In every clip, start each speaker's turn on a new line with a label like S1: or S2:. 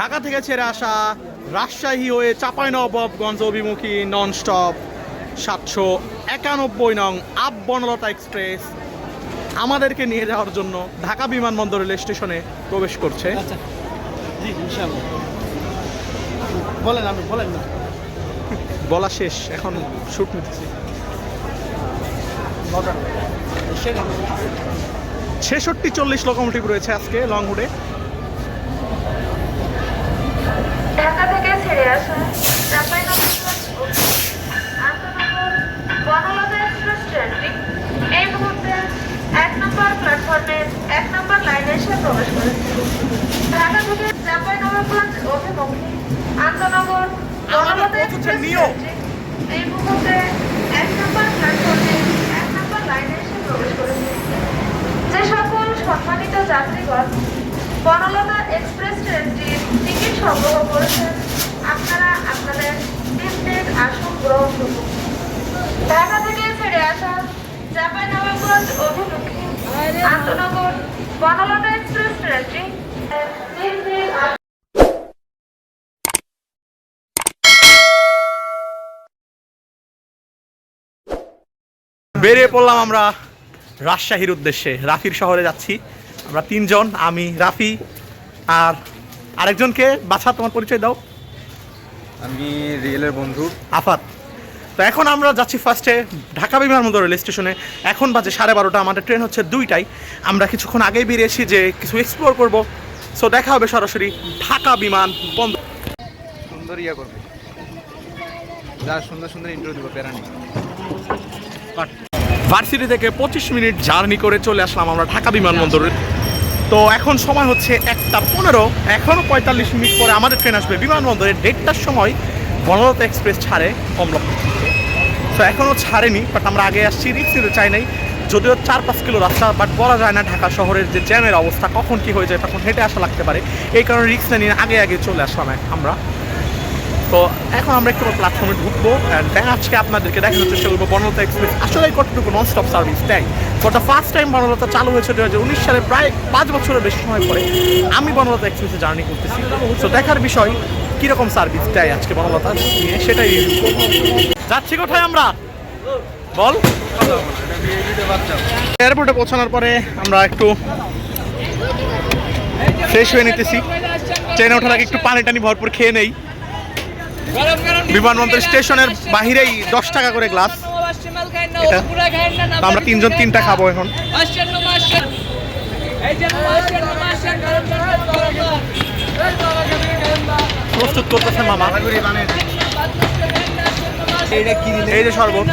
S1: ঢাকা থেকে ছেড়ে আসা রাজশাহী হয়ে চাঁপাইনবাবগঞ্জ অভিমুখী ননস্টপ সাতশো একানব্বই নং আপ বনলতা এক্সপ্রেস আমাদেরকে নিয়ে যাওয়ার জন্য ঢাকা বিমানবন্দর রেল স্টেশনে প্রবেশ করছে।
S2: আচ্ছা। বলেন আপনি বলেন না।
S1: বলা শেষ এখন শুট নিতেছি। ছেষট্টি চল্লিশ লোকোমোটিভ রয়েছে আজকে লং হুডে
S3: এই মুহূর্তে এক নম্বর প্ল্যাটফর্মের এক নম্বর লাইনে প্রবেশ করেছে ঢাকা থেকে চাঁপাইনবাবগঞ্জ আন্তনগর। ট্রেনটি এই মুহূর্তে এক নম্বর প্ল্যাটফর্মে এক নম্বর লাইনে প্রবেশ করেছে যে সকল সম্মানিত যাত্রীগণ বনলতা এক্সপ্রেস ট্রেনটির টিকিট সংগ্রহ করেছেন আপনারা আপনাদের আসন গ্রহণ করুন। ঢাকা থেকে ছেড়ে আসা অভিমুখী আন্তনগর বনলতা এক্সপ্রেস ট্রেনটি
S1: বেরিয়ে পড়লাম আমরা রাজশাহীর উদ্দেশ্যে। রাফির শহরে যাচ্ছি। আমরা তিনজন, আমি, রাফি, আর আরেকজনকে বাছা, তোমার পরিচয় দাও।
S4: আমি রিয়েলের বন্ধু।
S1: আফাত। তো এখন আমরা যাচ্ছি ফার্স্টে ঢাকা বিমানবন্দর রেল স্টেশনে। এখন বাজে সাড়ে বারোটা আমাদের ট্রেন হচ্ছে দুইটাই আমরা কিছুক্ষণ আগেই বেরিয়েছি যে কিছু এক্সপ্লোর করব। সো দেখা হবে সরাসরি ঢাকা বিমান বন্দর
S4: সুন্দর ইয়া করবে। যা সুন্দর সুন্দর ইন্টারভিউ দিব প্যারানি
S1: ভার্সিটি থেকে পঁচিশ মিনিট জার্নি করে চলে আসলাম আমরা ঢাকা বিমানবন্দরে। তো এখন সময় হচ্ছে একটা পনেরো এখনও পঁয়তাল্লিশ মিনিট পরে আমাদের ট্রেন আসবে বিমানবন্দরে দেড়টার সময় বনলতা এক্সপ্রেস ছাড়ে কমলা তো এখনও ছাড়েনি বাট আমরা আগে আসছি, রিক্স নিতে চাই নাই। যদিও চার পাঁচ কিলো রাস্তা বাট বলা যায় না ঢাকা শহরের যে জ্যামের অবস্থা, কখন কি হয়ে যায়, তখন হেঁটে আসা লাগতে পারে। এই কারণে রিক্স নিয়ে আগে আগে চলে আসলাম আমরা। তো, এখন আমরা একটু প্ল্যাটফর্মে ঢুকবো অ্যান্ড আজকে আপনাদেরকে দেখানোর চেষ্টা করব বনলতা এক্সপ্রেস। আসলে কতটুকু নন স্টপ সার্ভিস দেয়? দ্য ফার্স্ট টাইম বনলতা চালু হয়েছে দু হাজার উনিশ সালে, প্রায় পাঁচ বছরের বেশি সময় পরে। আমি বনলতা এক্সপ্রেসে জার্নি করতেছি। তো দেখার বিষয়, কীরকম সার্ভিস দেয় আজকে বনলতা নিয়ে, সেটাই যাচ্ছি কোথায় আমরা? বল। এয়ারপোর্টে পৌঁছানোর পরে আমরা একটু ফ্রেশ হয়ে নিতেছি। ট্রেনে ওঠার আগে একটু পানি টানি ভরপুর খেয়ে নেই। বিমানবন্দর স্টেশনের বাহিরেই দশ টাকা করে গ্লাস এটা আমরা তিনজন তিনটা খাব এখন। প্রস্তুত করতেছে মামা। এই যে শরবত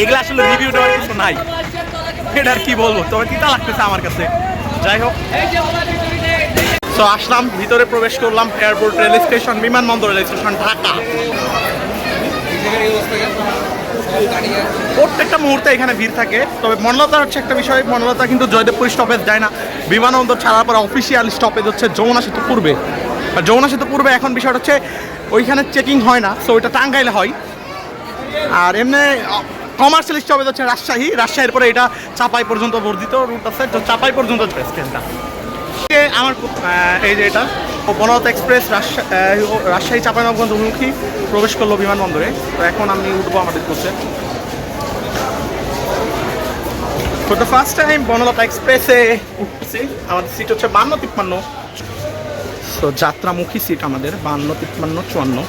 S1: এগুলো আসলে রিভিউ দেওয়ার কিছু নাই। এটা আর কি বলব? তবে তিতা লাগতেছে আমার কাছে? যাই হোক। তো আসলাম ভিতরে প্রবেশ করলাম এয়ারপোর্ট রেল স্টেশন বিমানবন্দর রেল স্টেশন ঢাকা। প্রত্যেকটা মুহূর্তে এখানে ভিড় থাকে। তবে মনলতা হচ্ছে একটা বিষয়, মনলতা কিন্তু জয়দেবপুর স্টপেজ যায় না। বিমানবন্দর ছাড়ার পর অফিসিয়াল স্টপেজ হচ্ছে যমুনা সেতু পূর্বে। আর যমুনা সেতু পূর্বে এখন বিষয়টা হচ্ছে ওইখানে চেকিং হয় না তো ওইটা টাঙ্গাইলে হয়। আর এমনি কমার্শিয়াল স্টপেজ হচ্ছে রাজশাহী। রাজশাহীর পরে এটা চাপাই পর্যন্ত বর্ধিত রুট আছে চাপাই পর্যন্ত ট্রেনটা এ আমার এই যে এটা ও বনরত এক্সপ্রেস রাজশা- রাজশাহী চাঁপাইনবাবগঞ্জ অভিমুখী প্রবেশ করল বিমানবন্দরে। তো এখন আমি উঠবো আমাদের কোচে। For the first time Banalata এক্সপ্রেসে উঠছি। আমাদের সিট হচ্ছে বান্ন তিপ্পান্ন। তো যাত্রামুখী সিট আমাদের, বান্ন তিপ্পান্ন চুয়ান্ন।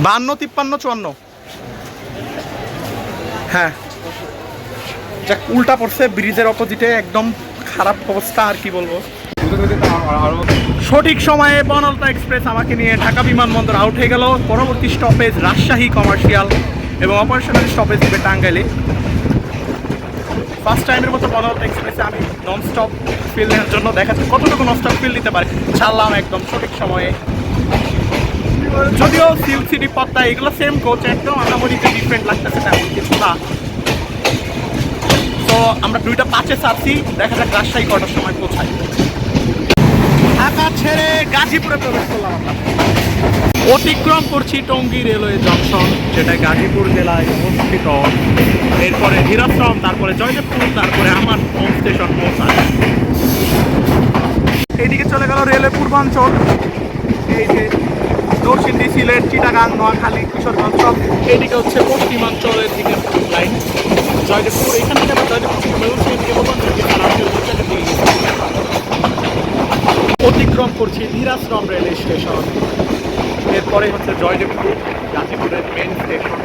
S1: বান্ন তিপ্পান্ন চুয়ান্ন। হ্যাঁ। যাক, উল্টা পড়ছে, ব্রিজের অপোজিটে একদম খারাপ অবস্থা আর কি বলব? সঠিক সময়ে বনলতা এক্সপ্রেস আমাকে নিয়ে ঢাকা বিমানবন্দর আউট হয়ে গেল। পরবর্তী স্টপেজ রাজশাহী কমার্শিয়াল এবং অপারেশনাল স্টপেজ দিবে টাঙ্গাইলে। ফার্স্ট টাইমের মতো বনলতা এক্সপ্রেসে আমি নন স্টপ ফিল নেওয়ার জন্য দেখা যাচ্ছে কতটুকু নন স্টপ ফিল দিতে পারে ছাড়লাম একদম সঠিক সময়ে। যদিও সিল্ক সিটি পত্তা এগুলো সেম কোচ একদম আনামরি যে ডিফারেন্ট লাগতেছে তেমন কিছু না। তো আমরা দুইটা পাঁচে ছাড়ছি। দেখা যাক রাজশাহী কটার সময় পৌঁছাই ঢাকা ছেড়ে গাজীপুরে প্রবেশ করলাম আমরা। অতিক্রম করছি টঙ্গী রেলওয়ে জংশন যেটা গাজীপুর জেলায় অবস্থিত। এরপরে ধীরাশ্রম তারপরে জয়দেবপুর, তারপরে আমার হোম স্টেশন পৌঁছায়। এইদিকে চলে গেল রেলের পূর্বাঞ্চল। এই যে নরসিংদী সিলেট চিটাগাং, নোয়াখালী, কিশোরগঞ্জ সব। এইদিকে হচ্ছে পশ্চিমাঞ্চলের দিকে লাইন জয়দেবপুর এখান থেকে আবার জয়দেবপুর। অতিক্রম করছি ধীরাশ্রম রেল স্টেশন। এরপরে হচ্ছে জয়দেবপুর, গাজীপুরের মেন স্টেশন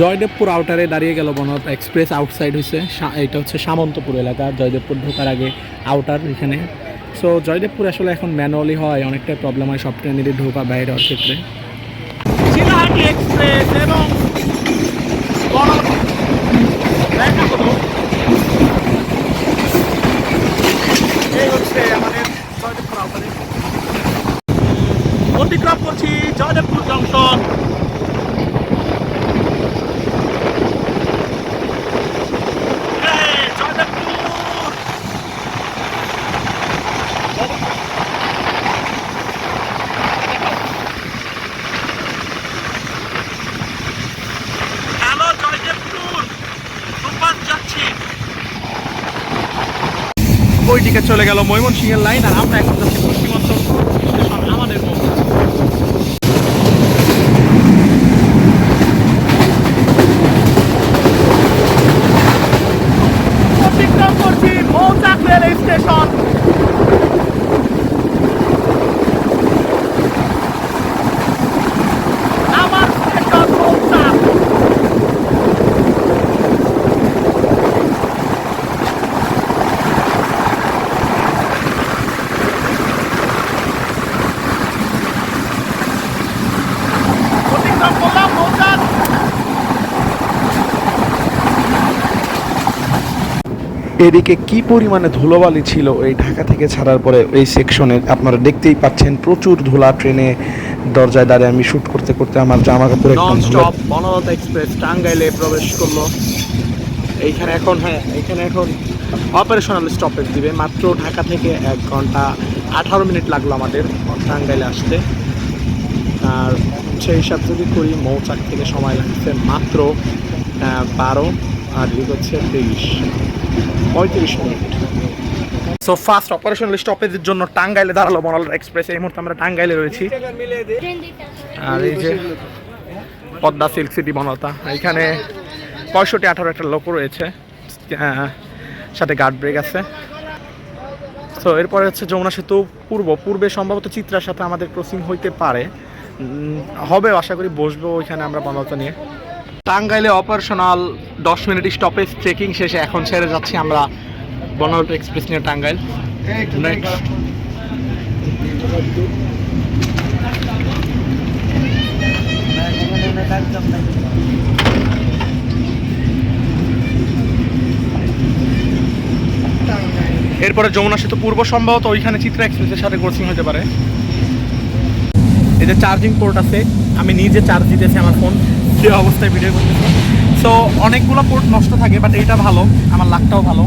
S1: জয়দেবপুর আউটারে দাঁড়িয়ে গেল বনত এক্সপ্রেস আউটসাইড হয়েছে এটা হচ্ছে সামন্তপুর এলাকা। জয়দেবপুর ঢোকার আগে আউটার এখানে। সো জয়দেবপুর আসলে এখন ম্যানুয়ালি হয়, অনেকটাই প্রবলেম হয়, সব ট্রেনেরই ঢোকা বাইরে হওয়ার ক্ষেত্রে। চিলাহাটি এক্সপ্রেস এবং দেখা হলো এই হচ্ছে আমাদের জয়দেবপুর আউটারে অতিক্রম করছি জয়দেবপুর জংশন এই, জয়দেবপুর হ্যালো জয়দেবপুর সুপার যাচ্ছি ওইদিকে চলে গেল ময়মনসিংহের লাইন আর আমরা এখন যাচ্ছি পশ্চিমাঞ্চল আমাদের মৌচাক রেল স্টেশন আমার স্টেশন মৌচাক অতিক্রম করলাম মৌচাক
S5: এদিকে কি পরিমাণে ধুলোবালি ছিল এই ঢাকা থেকে ছাড়ার পরে এই সেকশনে আপনারা দেখতেই পাচ্ছেন প্রচুর ধুলা ট্রেনে দরজায় দাঁড়িয়ে আমি শুট করতে করতে আমার জামা কাপড় একদম
S1: এক্সপ্রেস টাঙ্গাইলে প্রবেশ করল। এইখানে এখন হ্যাঁ এখানে এখন অপারেশনাল স্টপেজ দিবে। মাত্র ঢাকা থেকে এক ঘণ্টা আঠারো মিনিট লাগল আমাদের টাঙ্গাইলে আসতে। আর সেই হিসাব যদি করি মৌচাক থেকে সময় লাগছে মাত্র বারো আর হচ্ছে তেইশ পঁয়ত্রিশ সো ফার্স্ট অপারেশনাল স্টপেজের জন্য টাঙ্গাইলে দাঁড়াল বনলতা এক্সপ্রেস এই মুহূর্তে আমরা টাঙ্গাইলে রয়েছি। আর এই যে পদ্মা সিল্ক সিটি বনলতা এখানে পঁয়ষট্টি, আঠারো একটা লোক রয়েছে। সাথে গার্ড ব্রেক আছে। তো এরপরে হচ্ছে যমুনা সেতু পূর্ব। পূর্বে সম্ভবত চিত্রার সাথে আমাদের ক্রসিং হইতে পারে। হবে আশা করি বসবো ওইখানে আমরা বনলতা নিয়ে। টাঙ্গাইলে অপারেশনাল দশ মিনিট স্টপেজ চেকিং শেষে এখন ছেড়ে যাচ্ছি আমরা বনলতা এক্সপ্রেস নিয়ে টাঙ্গাইল. এরপরে যমুনা সেতু পূর্ব সম্ভবত ওইখানে চিত্রা এক্সপ্রেসের সাথে ক্রসিং হতে পারে। এই যে চার্জিং পোর্ট আছে, আমি নিজে চার্জ দিতেছি আমার ফোন যে অবস্থায় ভিডিও করতেছি। সো অনেকগুলো পোর্ট নষ্ট থাকে বাট এটা ভালো। আমার লাকটাও ভালো।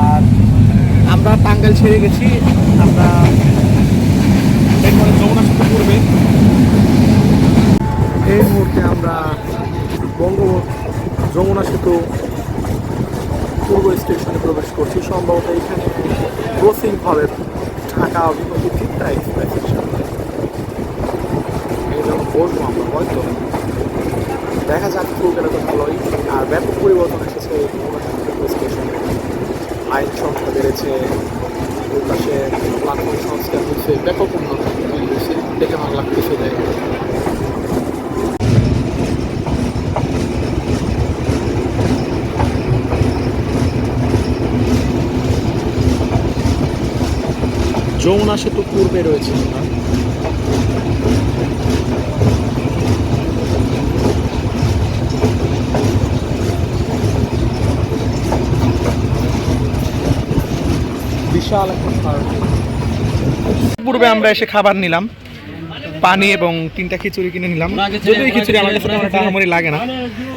S1: আর আমরা টাঙ্গাইল ছেড়ে গেছি। আমরা এরপরে যমুনা পূর্বে এই মুহূর্তে আমরা বঙ্গ যমুনা সেতু পূর্ব স্টেশনে প্রবেশ করছি। সম্ভবত এখানে ক্রসিং হবে। ঢাকা অভিমুখী চিত্রা এক্সপ্রেসের এই আমরা হয়তো। দেখা যাক গেলে তো ভালোই। আর ব্যাপক পরিবর্তন এসেছে স্টেশনে আইন সংখ্যা বেড়েছে, ওই পাশে প্ল্যাটফর্ম সংস্কার হচ্ছে ব্যাপক উন্নতি হয়েছে, দেখে ভালো লাগতেছে জায়গা যমুনা সেতু পূর্বে রয়েছে পূর্বে আমরা এসে খাবার নিলাম, পানি এবং তিনটা খিচুড়ি কিনে নিলাম। যদিও খিচুড়ি তেমন লাগে না।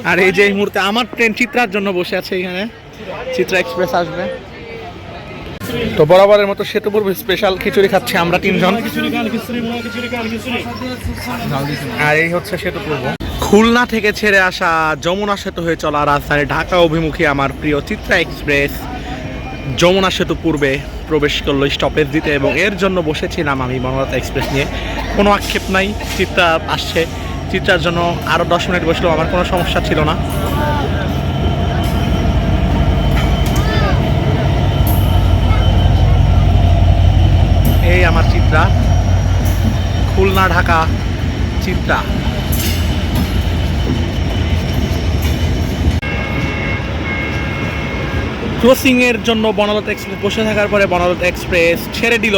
S1: আর এই যে এই মুহূর্তে আমার ট্রেন চিত্রার জন্য বসে আছে এখানে, চিত্রা এক্সপ্রেস আসবে। তো বরাবরের মতো সেতুপুর স্পেশাল খিচুড়ি খাচ্ছি আমরা তিনজন। আর এই হচ্ছে সেতুপূর্ব। খুলনা থেকে ছেড়ে আসা যমুনা সেতু হয়ে চলা রাজধানী ঢাকা অভিমুখী আমার প্রিয় চিত্রা এক্সপ্রেস যমুনা সেতু পূর্বে প্রবেশ করল স্টপেজ দিতে এবং এর জন্য বসেছিলাম আমি বনলতা এক্সপ্রেস নিয়ে। কোনো আক্ষেপ নাই, চিত্রা আসছে। চিত্রার জন্য আরও দশ মিনিট বসলেও আমার কোনো সমস্যা ছিল না। এই আমার চিত্রা। খুলনা, ঢাকা, চিত্রা। ক্রসিং এর জন্য বনলতা এক্সপ্রেস বসে থাকার পরে বনলতা এক্সপ্রেস ছেড়ে দিল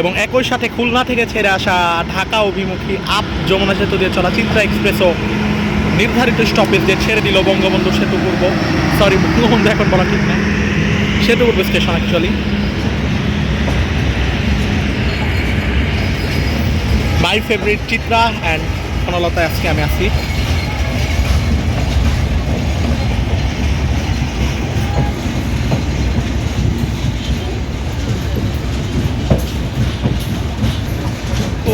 S1: এবং একই সাথে খুলনা থেকে ছেড়ে আসা ঢাকা অভিমুখী আপ যমুনা সেতু দিয়ে চলা চিত্রা এক্সপ্রেসও নির্ধারিত স্টপেজ দিয়ে ছেড়ে দিল বঙ্গবন্ধু সেতু পূর্ব। সরি বঙ্গবন্ধু এখন বলা ঠিক না। সেতু পূর্ব station actually my favourite Chitra and বনলতায় আজকে আমি আসি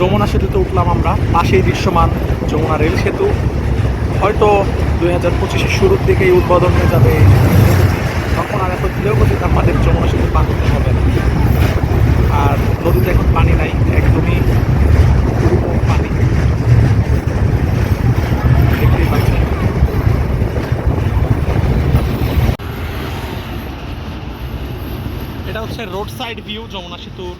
S5: যমুনা
S1: সেতুতে উঠলাম আমরা, পাশেই দৃশ্যমান যমুনা রেল সেতু। হয়তো দুই হাজার পঁচিশের শুরুর দিকেই উদ্বোধন হয়ে যাবে তখন আর এত দিলেও গতিতে আমাদের যমুনা সেতু পার করতে হবে না। আর নদীতে এখন পানি নাই, একদমই পানি। এটা হচ্ছে রোড সাইড ভিউ যমুনা সেতুর।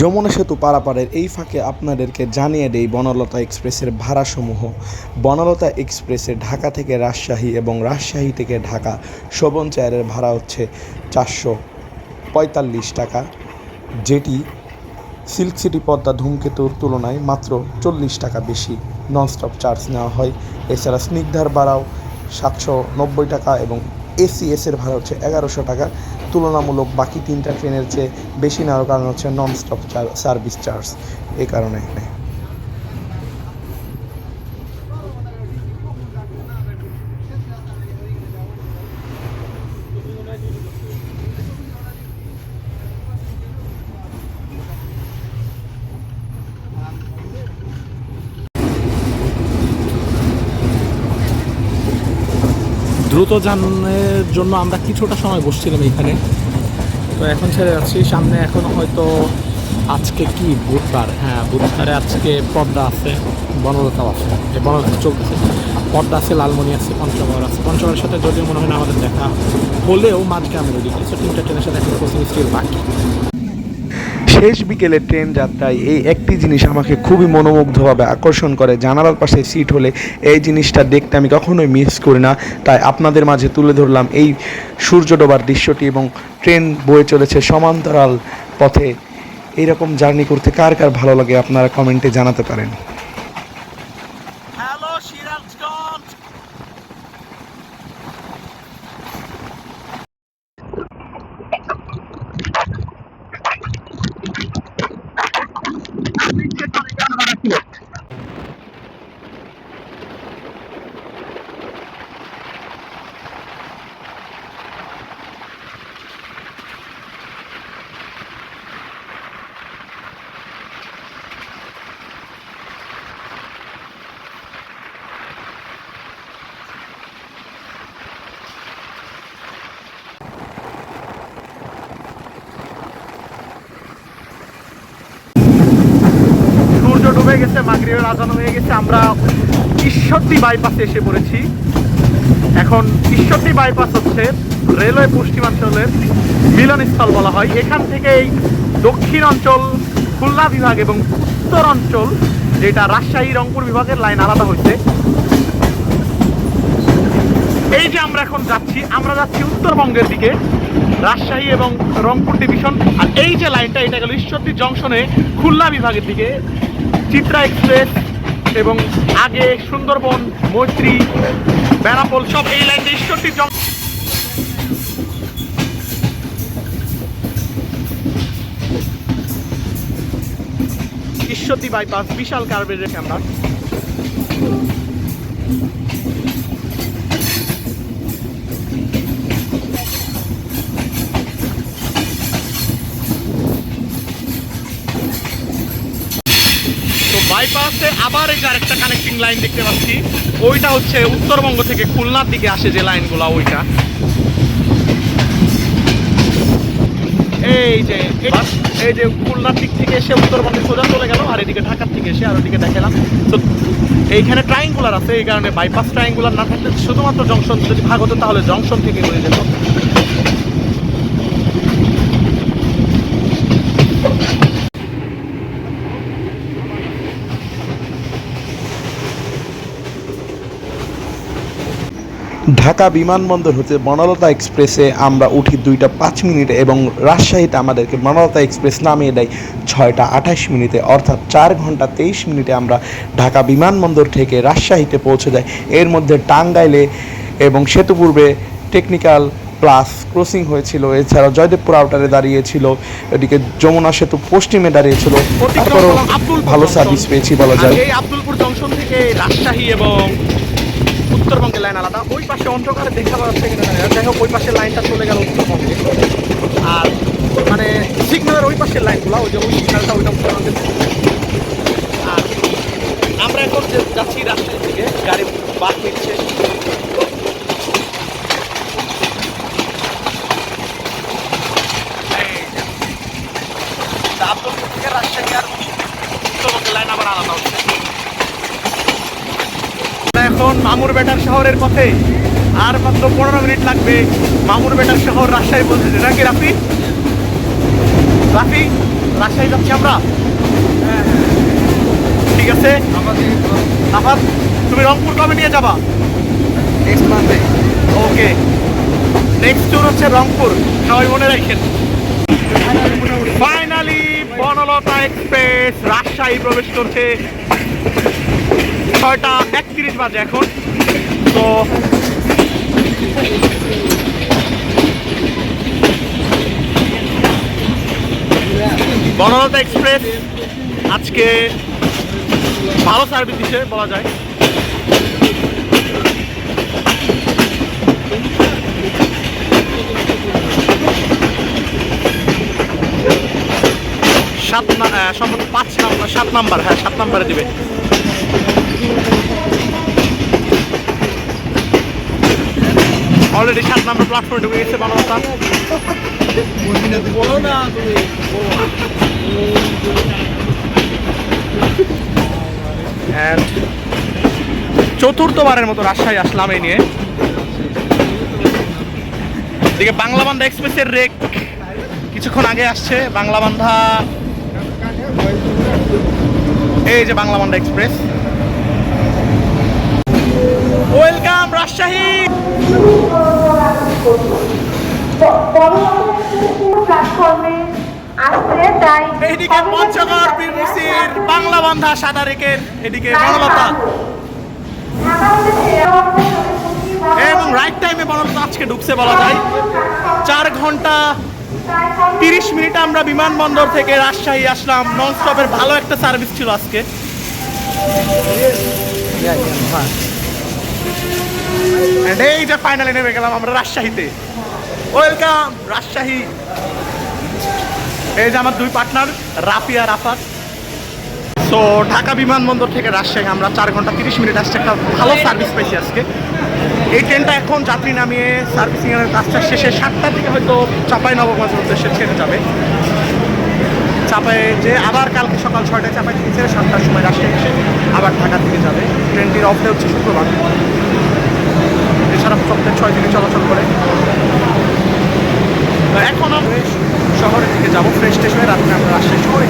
S5: যমুনা সেতু পারাপারের এই ফাঁকে আপনাদেরকে জানিয়ে দেই বনলতা এক্সপ্রেসের ভাড়াসমূহ। বনলতা এক্সপ্রেসে ঢাকা থেকে রাজশাহী এবং রাজশাহী থেকে ঢাকা শোভন চেয়ারের ভাড়া হচ্ছে চারশো পঁয়তাল্লিশ টাকা। যেটি সিল্ক সিটি পদ্মা ধূমকেতুর তুলনায় মাত্র চল্লিশ টাকা বেশি। ননস্টপ চার্জ নেওয়া হয়। এছাড়া স্নিগ্ধার ভাড়াও সাতশো নব্বই টাকা এবং এসিএসের ভাড়া হচ্ছে এগারোশো টাকা। তুলনামূলক বাকি তিনটা ট্রেনের চেয়ে বেশি নেওয়ার কারণ হচ্ছে নন স্টপ সার্ভিস চার্জ এ কারণে।
S1: দ্রুত যানের জন্য আমরা কিছুটা সময় বসছিলাম এখানে। তো এখন ছেড়ে যাচ্ছি। সামনে এখনও হয়তো আজকে কি? বুধবার। হ্যাঁ বুধবারে আজকে পদ্মা আছে, বনলতাও আছে। এই বনলতা চলতেছে। পদ্মা আছে, লালমনি আছে, পঞ্চগড় আছে। পঞ্চগড়ের সাথে যদিও মনে হয় না আমাদের দেখা হলেও মাঝকে আমি রেডি করছি তিনটা ট্রেনের সাথে এখন কোচিং স্টিল বাকি।
S5: শেষ বিকেলে ট্রেন যাত্রায় এই একটি জিনিস আমাকে খুবই মনোমুগ্ধভাবে আকর্ষণ করে। জানালার পাশে সিট হলে এই জিনিসটা দেখতে আমি কখনোই মিস করি না। তাই আপনাদের মাঝে তুলে ধরলাম এই সূর্য ডোবার দৃশ্যটি এবং ট্রেন বয়ে চলেছে সমান্তরাল পথে। এইরকম জার্নি করতে কার কার ভালো লাগে আপনারা কমেন্টে জানাতে পারেন
S1: হ্যালো সিরাজগঞ্জ সূর্য ডুবে গেছে মাগরিবের আজান হয়ে গেছে, আমরা ঈশ্বরদী বাইপাসে এসে পড়েছি। এখন ঈশ্বরদী বাইপাস হচ্ছে রেলওয়ে পশ্চিমাঞ্চলের মিলনস্থল বলা হয়। এখান থেকেই দক্ষিণ অঞ্চল খুলনা বিভাগ এবং উত্তর অঞ্চল যেটা রাজশাহী, রংপুর বিভাগের লাইন আলাদা হয়েছে। এই যে আমরা এখন যাচ্ছি, আমরা যাচ্ছি উত্তরবঙ্গের দিকে, রাজশাহী এবং রংপুর ডিভিশন আর এই যে লাইনটা এটা গেল ঈশ্বরদী জংশনে খুলনা বিভাগের দিকে। চিত্রা এক্সপ্রেস এবং আগে সুন্দরবন, মৈত্রী, বেড়াপোল, সব এই লাইন ঈশ্বরটির জল ঈশ্বরদী বাইপাস বিশাল কার্বের ক্যামেরা বাইপাসে আবার এই যে আরেকটা কানেক্টিং লাইন দেখতে পাচ্ছি। ওইটা হচ্ছে উত্তরবঙ্গ থেকে খুলনার দিকে আসে যে লাইনগুলো ওইটা। এই যে এই যে খুলনার দিক থেকে এসে উত্তরবঙ্গে সোজা চলে গেল আর এদিকে ঢাকার থেকে এসে আর ওদিকে দেখালাম। তো এইখানে ট্রাইঙ্গুলার আছে এই কারণে বাইপাস ট্রাইঙ্গুলার না থাকলে শুধুমাত্র জংশন যদি ভাগ হতো তাহলে জংশন থেকে হয়ে যেত।
S5: ঢাকা বিমানবন্দর হতে বনলতা এক্সপ্রেসে আমরা উঠি দুইটা পাঁচ মিনিটে এবং রাজশাহীতে আমাদেরকে বনলতা এক্সপ্রেস নামিয়ে দেয় ছয়টা আঠাশ মিনিটে অর্থাৎ চার ঘণ্টা তেইশ মিনিটে আমরা ঢাকা বিমানবন্দর থেকে রাজশাহীতে পৌঁছে যাই। এর মধ্যে টাঙ্গাইলে এবং সেতুপূর্বে টেকনিক্যাল প্লাস ক্রসিং হয়েছিল এছাড়াও জয়দেবপুর আউটারে দাঁড়িয়েছিল এদিকে যমুনা সেতু পশ্চিমে দাঁড়িয়েছিল তারপরও ভালো সার্ভিস পেয়েছি বলা যায়।
S1: আব্দুলপুর জংশন থেকে রাজশাহী এবং উত্তরবঙ্গের লাইন আলাদা। ওই পাশে অন্ধকারে দেখা যাচ্ছে কিনা হোক, ওই পাশের লাইনটা চলে গেল উত্তরবঙ্গে। আর মানে সিগন্যালের ওই পাশের লাইনগুলো, ওই যে ওই সিগন্যালটা, ওইটা উত্তরবঙ্গে আর আমরা এখন যে যাচ্ছি রাজশাহীর দিকে, গাড়ি বাদ নিচ্ছে। এই যে। তা আব্দুলপুর থেকে রাজশাহী আর উত্তরবঙ্গের লাইন আবার আলাদা হচ্ছে। মামুর বেটার শহরের পথে। আর মাত্র পনেরো মিনিট লাগবে। মামুর বেটার শহর রাজশাহী বলতেছে নাকি রাফি? রাফি রাজশাহী যাচ্ছি আমরা? ঠিক আছে। আবার তুমি রংপুর কবে নিয়ে যাবা?
S4: নেক্সট মান্থে
S1: ওকে। নেক্সট ট্যুর হচ্ছে রংপুর। সবাই মনে রাখেন। ফাইনালি বনলতা এক্সপ্রেস রাজশাহী প্রবেশ করছে। ছয়টা একত্রিশ বাজে এখন। তো বনলতা এক্সপ্রেস আজকে ভালো সার্ভিস দিচ্ছে বলা যায়। সাত সম্ভবত পাঁচ নাম্বার, সাত নাম্বার হ্যাঁ সাত নাম্বারে দিবে। অলরেডি সাত নাম্বার প্ল্যাটফর্মে ঢুকে গেছে বাংলাটা
S2: বলো না
S1: চতুর্থবারের মতো রাজশাহী আসলাম এই নিয়ে। এদিকে বাংলা বান্ধা এক্সপ্রেসের রেক কিছুক্ষণ আগে আসছে। বাংলা বান্ধা এই যে বাংলা বান্ধা express. Welcome Rajshahi! Banglabandha এদিকে এবং রাইট টাইমে আজকে বলা যায়। চার ঘণ্টা তিরিশ মিনিটে আমরা বিমানবন্দর থেকে রাজশাহী আসলাম। নন স্টপের ভালো একটা সার্ভিস ছিল আজকে। And এই যে ফাইনালে নেমে গেলাম আমরা রাজশাহীতে। ওয়েলকাম রাজশাহী। এই যে আমার দুই পার্টনার রাফিয়া রাফাত তো ঢাকা বিমানবন্দর থেকে রাজশাহী আমরা চার ঘণ্টা তিরিশ মিনিট আসছে, একটা ভালো সার্ভিস পেয়েছি আজকে। এই ট্রেনটা এখন যাত্রী নামিয়ে সার্ভিসিং এর কাজটা শেষে সাতটার দিকে হয়তো চাপাই নবগঞ্জের উদ্দেশ্যে ছেড়ে যাবে। চাপায় যে আবার কালকে সকাল ছয়টায় চাপায় থেকে ছেড়ে সাতটার সময় রাশিয়া এসে আবার ঢাকা থেকে যাবে। ট্রেনটির অফটা হচ্ছে শুক্রবার। এছাড়া সপ্তাহে ছয় থেকে চলাচল করে। এখন আমরা শহরের দিকে যাব ফ্রেশ স্টেশনে রাত্রে আমরা রাজশাহী শহরে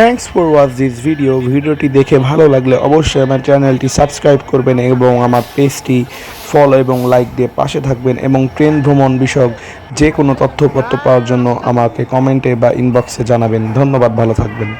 S5: thanks for watch this video ভিডিওটি দেখে ভালো লাগলে অবশ্যই আমার চ্যানেলটি সাবস্ক্রাইব করবেন এবং আমার পেজটি ফলো এবং লাইক দিয়ে পাশে থাকবেন এবং ট্রেন ভ্রমণ বিষয়ক যে কোনো তথ্যপত্র পাওয়ার জন্য আমাকে কমেন্টে বা ইনবক্সে জানাবেন। ধন্যবাদ, ভালো থাকবেন।